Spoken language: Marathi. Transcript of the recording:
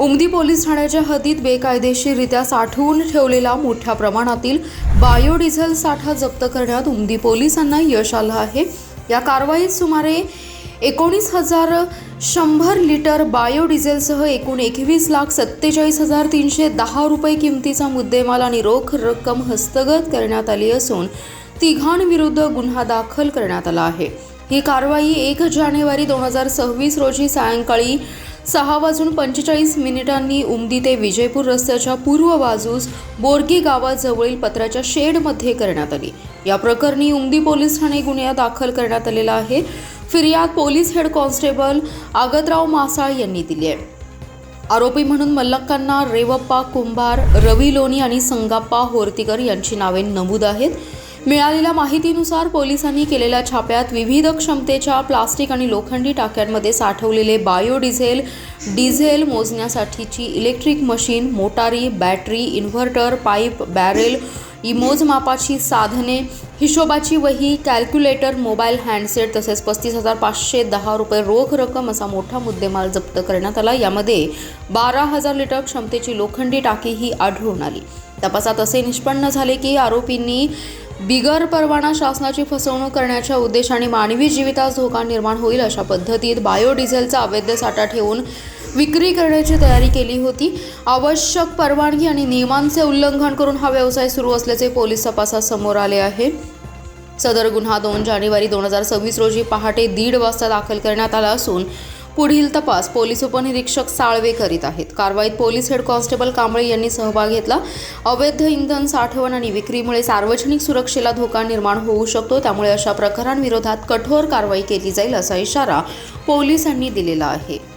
उमदी पोलीस ठाण्याच्या हद्दीत बेकायदेशीररित्या साठवून ठेवलेला मोठ्या प्रमाणातील बायोडिझेल साठा जप्त करण्यात उमदी पोलिसांना यश आलं आहे. या कारवाईत सुमारे एकोणीस हजार शंभर लिटर बायोडिझेलसह एकूण एकवीस लाख सत्तेचाळीस हजार तीनशे दहा रुपये किमतीचा मुद्देमाल आणि रोख रक्कम हस्तगत करण्यात आली असून तिघांविरुद्ध गुन्हा दाखल करण्यात आला आहे. ही कारवाई एक जानेवारी दोन हजार सव्वीस रोजी सायंकाळी सहा वाजून पंचेचाळीस मिनिटांनी उमदी ते विजयपूर रस्त्याच्या पूर्व बाजूस बोरगी गावाजवळील पत्राच्या शेडमध्ये करण्यात आली. या प्रकरणी उमदी पोलीस ठाणे गुन्हा दाखल करण्यात आलेला आहे. फिर्याद police head constable Agatrao Masal यांनी दिली आहे. आरोपी म्हणून मल्लक्कांना रेवप्पा कुंभार रवी लोणी आणि संगाप्पा होर्तीकर यांची नावे नमूद आहेत. मिळालेल्या माहितीनुसार पोलिसांनी केलेल्या छाप्यात विविध क्षमतेच्या प्लास्टिक आणि लोखंडी टाक्यांमध्ये साठवलेले बायोडिझेल डिझेल मोजण्यासाठीची इलेक्ट्रिक मशीन मोटारी बॅटरी इन्व्हर्टर पाईप बॅरेल मोजमापाची साधने हिशोबाची वही कॅल्क्युलेटर मोबाईल हँडसेट तसेच पस्तीस हजार पाचशे दहा रुपये रोख रक्कम असा मोठा मुद्देमाल जप्त करण्यात आला. यामध्ये बारा हजार लिटर क्षमतेची लोखंडी टाकीही आढळून आली. तपासात असे निष्पन्न झाले की आरोपींनी बिगर परवाना शासनाची फसवणूक करण्याच्या उद्देशाने मानवी जीवितास धोका निर्माण होईल अशा पद्धतीत बायोडिझेलचा अवैध साठा ठेवून विक्री करण्याची तयारी केली होती. आवश्यक परवानगी आणि नियमांचे उल्लंघन करून हा व्यवसाय सुरू असल्याचे पोलीस तपासात समोर आले आहे. सदर गुन्हा दोन जानेवारी दोन हजार सव्वीस रोजी पहाटे दीड वाजता दाखल करण्यात आला असून पुढील तपास पोलीस उपनिरीक्षक साळवे करीत आहेत. कारवाईत पोलीस हेड कॉन्स्टेबल कांबळे यांनी सहभाग घेतला. अवैध इंधन साठवण आणि विक्रीमुळे सार्वजनिक सुरक्षेला धोका निर्माण होऊ शकतो. त्यामुळे अशा प्रकारांविरोधात कठोर कारवाई केली जाईल असा इशारा पोलिसांनी दिलेला आहे.